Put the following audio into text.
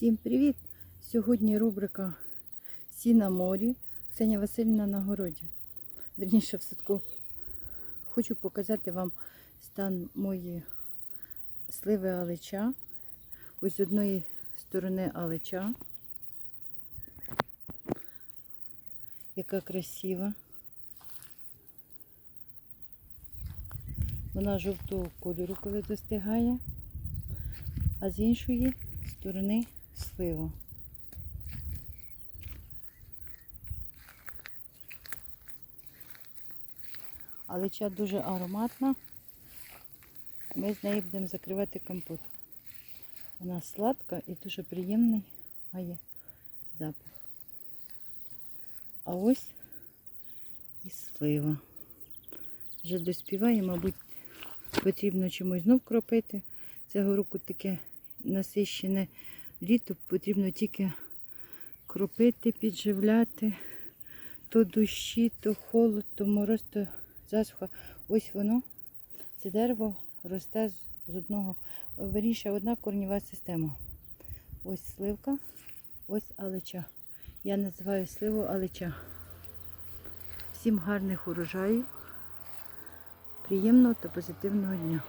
Всім привіт! Сьогодні рубрика Сі на морі. Ксенія Васильівна на городі. Верніше в садку. Хочу показати вам стан моєї сливи алича. Ось з одної сторони алича. Яка красива. Вона жовтого кольору, коли достигає, а з іншої сторони слива. Алича дуже ароматна. Ми з нею будемо закривати компот. Вона сладка і дуже приємний має запах. А ось і слива. Вже доспіває, мабуть, потрібно чомусь знов кропити. Цього року таке насищене літо, потрібно тільки кропити, підживляти. То дощі, то холод, то мороз, то засуха. Ось воно, це дерево росте з одного, верніше, одна корнєва система. Ось сливка, ось алича. Я називаю сливу алича. Всім гарних урожаїв, приємного та позитивного дня.